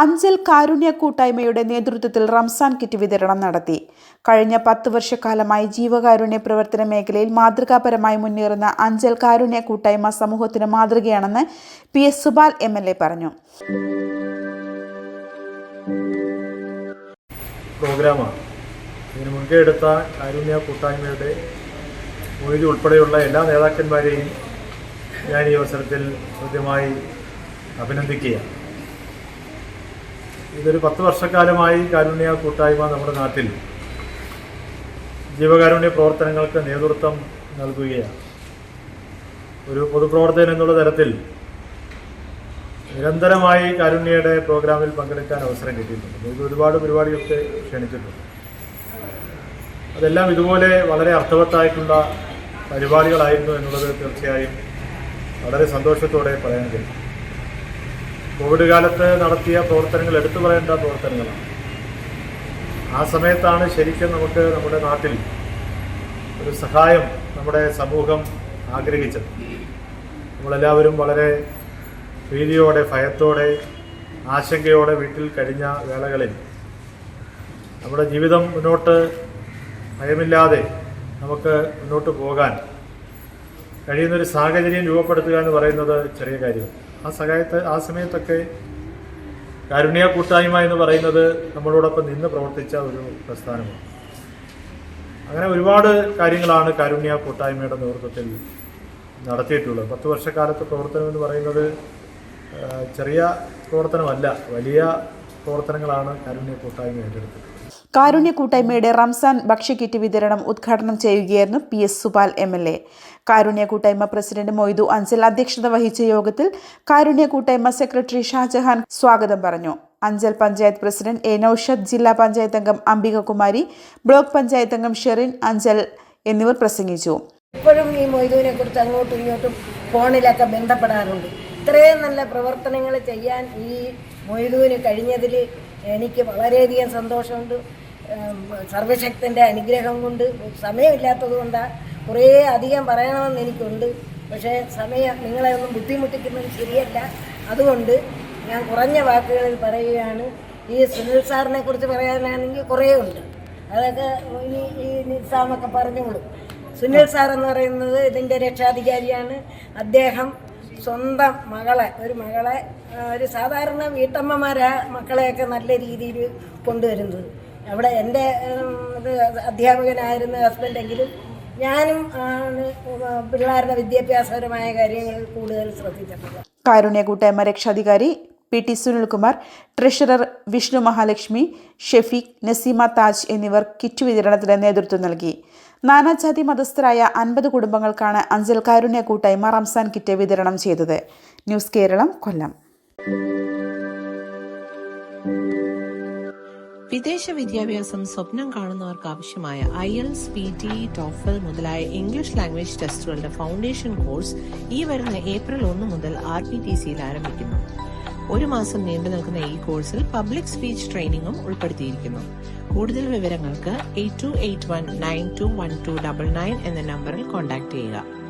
അഞ്ചൽ കാരുണ്യ കൂട്ടായ്മയുടെ നേതൃത്വത്തിൽ റംസാൻ കിറ്റ് വിതരണം നടത്തി. കഴിഞ്ഞ പത്ത് വർഷക്കാലമായി ജീവകാരുണ്യ പ്രവർത്തന മേഖലയിൽ മാതൃകാപരമായി മുന്നേറുന്ന അഞ്ചൽ കാരുണ്യ കൂട്ടായ്മ സമൂഹത്തിന് മാതൃകയാണെന്ന് P S Subal M L A പറഞ്ഞു. പ്രോഗ്രാമാണ്. ഇതിന് മുൻകൈ കാരുണ്യ കൂട്ടായ്മയുടെ മൊയ്തി ഉൾപ്പെടെയുള്ള എല്ലാ നേതാക്കന്മാരെയും ഞാൻ ഈ അവസരത്തിൽ കൃത്യമായി അഭിനന്ദിക്കുകയാണ്. ഇതൊരു പത്ത് വർഷക്കാലമായി കാരുണ്യ കൂട്ടായ്മ നമ്മുടെ നാട്ടിൽ ജീവകാരുണ്യ പ്രവർത്തനങ്ങൾക്ക് നേതൃത്വം നൽകുകയാണ്. ഒരു പൊതുപ്രവർത്തകൻ എന്നുള്ള തരത്തിൽ നിരന്തരമായി കാരുണ്യയുടെ പ്രോഗ്രാമിൽ പങ്കെടുക്കാൻ അവസരം കിട്ടിയിട്ടുണ്ട്. ഇത് ഒരുപാട് പരിപാടികൾക്ക് ക്ഷണിച്ചിട്ടുണ്ട്. അതെല്ലാം ഇതുപോലെ വളരെ അർത്ഥവത്തായിട്ടുള്ള പരിപാടികളായിരുന്നു എന്നുള്ളത് തീർച്ചയായും വളരെ സന്തോഷത്തോടെ പറയാൻ കഴിയും. കോവിഡ് കാലത്ത് നടത്തിയ പ്രവർത്തനങ്ങൾ എടുത്തു പറയേണ്ട പ്രവർത്തനങ്ങളാണ് ആ സമയത്താണ് ശരിക്കും നമുക്ക് നമ്മുടെ നാട്ടിൽ ഒരു സഹായം നമ്മുടെ സമൂഹം ആഗ്രഹിച്ചത്. നമ്മളെല്ലാവരും വളരെ ഭീതിയോടെ ഭയത്തോടെ ആശങ്കയോടെ വീട്ടിൽ കഴിഞ്ഞ വേളകളിൽ നമ്മുടെ ജീവിതം മുന്നോട്ട് ഭയമില്ലാതെ നമുക്ക് മുന്നോട്ട് പോകാൻ കഴിയുന്നൊരു സാഹചര്യം രൂപപ്പെടുത്തുക എന്ന് പറയുന്നത് ചെറിയ കാര്യം ആ സഹായത്ത് ആ സമയത്തൊക്കെ കാരുണ്യ കൂട്ടായ്മ എന്ന് പറയുന്നത് നമ്മളോടൊപ്പം നിന്ന് പ്രവർത്തിച്ച ഒരു പ്രസ്ഥാനമാണ്. അങ്ങനെ ഒരുപാട് കാര്യങ്ങളാണ് കാരുണ്യ കൂട്ടായ്മയുടെ നേതൃത്വത്തിൽ നടത്തിയിട്ടുള്ളത്. പത്ത് വർഷക്കാലത്തെ പ്രവർത്തനം എന്ന് പറയുന്നത് ചെറിയ പ്രവർത്തനമല്ല വലിയ പ്രവർത്തനങ്ങളാണ് കാരുണ്യ കൂട്ടായ്മ ഏറ്റെടുത്തത്. കാരുണ്യ കൂട്ടായ്മയുടെ റംസാൻ ഭക്ഷ്യക്കിറ്റ് വിതരണം ഉദ്ഘാടനം ചെയ്യുകയായിരുന്നു P S Supal M L A. Karunya Koottayma president Moidu Anchal അധ്യക്ഷത വഹിച്ച യോഗത്തിൽ കാരുണ്യ കൂട്ടായ്മ സെക്രട്ടറി ഷാജഹാൻ സ്വാഗതം പറഞ്ഞു. അഞ്ചൽ പഞ്ചായത്ത് പ്രസിഡന്റ് എ നൌഷദ് ജില്ലാ പഞ്ചായത്ത് അംഗം അംബികകുമാരി ബ്ലോക്ക് പഞ്ചായത്ത് അംഗം ഷെറിൻ അഞ്ചൽ എന്നിവർ പ്രസംഗിച്ചു. ഇപ്പോഴും ഈ മൊയ്തുവിനെ കുറിച്ച് അങ്ങോട്ടും ഇങ്ങോട്ടും ഫോണിലൊക്കെ ബന്ധപ്പെടാറുണ്ട്. ഇത്രയും നല്ല പ്രവർത്തനങ്ങൾ ചെയ്യാൻ ഈ മൊയ്തുവിന് കഴിഞ്ഞതിൽ എനിക്ക് വളരെയധികം സന്തോഷമുണ്ട്. സർവശക്തന്റെ അനുഗ്രഹം കൊണ്ട് സമയമില്ലാത്തത് കൊണ്ടാണ് കുറേ അധികം പറയണമെന്ന് എനിക്കുണ്ട്. പക്ഷേ സമയം നിങ്ങളെ ഒന്നും ബുദ്ധിമുട്ടിക്കുന്നത് ശരിയല്ല. അതുകൊണ്ട് ഞാൻ കുറഞ്ഞ വാക്കുകളിൽ പറയുകയാണ്. ഈ സുനിൽ സാറിനെ കുറിച്ച് പറയാനാണെങ്കിൽ കുറേ ഉണ്ട്. അതൊക്കെ ഇനി ഈ നിസാമൊക്കെ പറഞ്ഞോളൂ സുനിൽ സാർ എന്ന് പറയുന്നത് ഇതിന്റെ രക്ഷാധികാരിയാണ്. അദ്ദേഹം സ്വന്തം മകളെ ഒരു മകളെ ഒരു സാധാരണ വീട്ടമ്മമാരാ മക്കളെയൊക്കെ നല്ല രീതിയിൽ കൊണ്ടുവരുന്നത്. അവിടെ എന്റെ അധ്യാപകനായിരുന്ന ഹസ്ബൻഡെങ്കിലും ഞാനും ആണ് പിള്ളേരുടെ വിദ്യാഭ്യാസപരമായ കാര്യങ്ങൾ കൂടുതൽ ശ്രദ്ധിച്ചിട്ടുള്ളത് കാരുണ്യ കൂട്ടായ്മ രക്ഷാധികാരി P T Sunilkumar treasurer Vishnu Mahalakshmi Shefeek Naseema Taj എന്നിവർ കിറ്റ് വിതരണത്തിന് നേതൃത്വം നൽകി. നാനാജാതി മതസ്ഥരായ അൻപത് കുടുംബങ്ങൾക്കാണ് അഞ്ചൽ കാരുണ്യ കൂട്ടായ്മ റംസാൻ കിറ്റ് വിതരണം ചെയ്തത്. ന്യൂസ് കേരളം കൊല്ലം. വിദേശ വിദ്യാഭ്യാസം സ്വപ്നം കാണുന്നവർക്ക് ആവശ്യമായ IELTS P T TOEFL മുതലായ ഇംഗ്ലീഷ് ലാംഗ്വേജ് ടെസ്റ്റുകളുടെ ഫൗണ്ടേഷൻ കോഴ്സ് ഈ വരുന്ന ഏപ്രിൽ ഒന്ന് മുതൽ ആർ പി ടി സിയിൽ ആരംഭിക്കുന്നു. ഒരു മാസം നീണ്ടു നിൽക്കുന്ന ഈ കോഴ്സിൽ പബ്ലിക് സ്പീച്ച് ട്രെയിനിങ്ങും ഉൾപ്പെടുത്തിയിരിക്കുന്നു. കൂടുതൽ വിവരങ്ങൾക്ക് eight two eight one nine two one two double nine എന്ന നമ്പറിൽ കോൺടാക്ട് ചെയ്യുക.